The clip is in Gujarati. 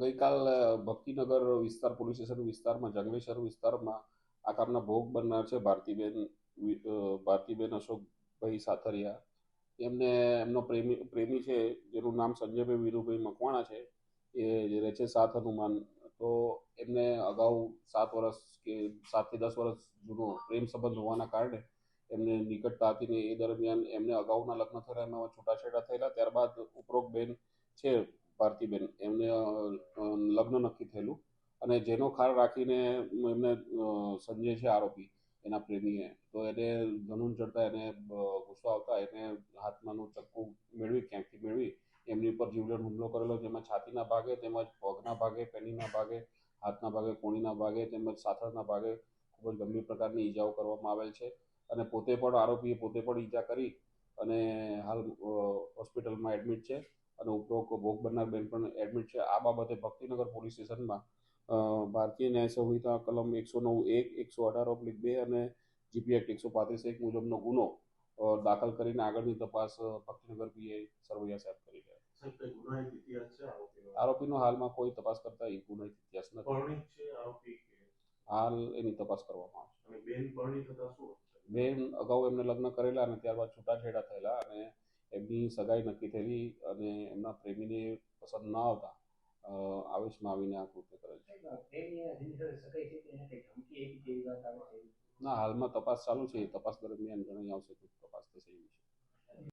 ગઈકાલ ભક્તિનગર વિસ્તાર, પોલીસ સ્ટેશન વિસ્તારમાં જંગલેશ્વર વિસ્તારમાં આ કામના ભોગ બનનાર છે ભારતીબેન ભારતીબેન અશોકભાઈ સાથરિયા. એમને, એમનો પ્રેમી પ્રેમી છે, જેનું નામ સંજયભાઈ વીરુભાઈ મકવાણા છે, એ રહે છે સાત હનુમાન. તો એમને અગાઉ સાત વર્ષ કે સાતથી દસ વર્ષ જૂનો પ્રેમ સંબંધ હોવાના કારણે એમને નિકટતા હતી ને એ દરમિયાન એમને અગાઉના લગ્ન થયેલા એમાં છૂટાછેડા થયેલા. ત્યારબાદ ઉપરોક્ત બેન છે ભારતીબેન એમને લગ્ન નક્કી થયેલું અને જેનો ખાર રાખીને એમને સંજય છે આરોપી, એના પ્રેમીએ. તો એને ધનુન ચડતા એને ગુસ્સો આવતા એને હાથમાંનું ચક્કુ મેળવી ક્યાંકથી મેળવી? એમની ઉપર જીવલેણ હુમલો કરેલો, જેમાં છાતીના ભાગે તેમજ પગના ભાગે, પેનીના ભાગે, હાથના ભાગે, કોણીના ભાગે તેમજ સાથળના ભાગે ખૂબ જ ગંભીર પ્રકારની ઈજાઓ કરવામાં આવેલ છે. અને પોતે પણ આરોપીએ પોતે પણ ઈજા કરી અને હાલ હોસ્પિટલમાં એડમિટ છે. અને ઉપરોક્ત ભોગ બનનાર બેન પણ એડમિટ છે. આ બાબતે ભક્તિનગર પોલીસ સ્ટેશનમાં ભારતીય ન્યાય સંહિતા કલમ એકસો નવ એક એકસો અઢાર ઓબ્લિક બે અને જીપી એક્ટ એકસો પાંત્રીસ એક મુજબનો ગુનો દાખલ કરીને આગળની તપાસ ભક્તિનગર પીએ સરવૈયા સાહેબ કરી રહ્યા આરોપીનો? હાલમાં કોઈ તપાસ કરતા એ ગુનો ઇતિહાસ નથી. હાલ એની તપાસ કરવામાં આવશે? બેન અગાઉ એમને લગ્ન કરેલા અને ત્યારબાદ છૂટાછેડા થયેલા અને એમની સગાઈ નક્કી થયેલી અને એમના પ્રેમીને પસંદ ન આવતા આવેશમાં આવીને આ કૃત્ય કરે છે. ના હાલમાં તપાસ ચાલુ છે. તપાસ દરમિયાન જણાઈ આવશે તપાસ થશે એ વિશે.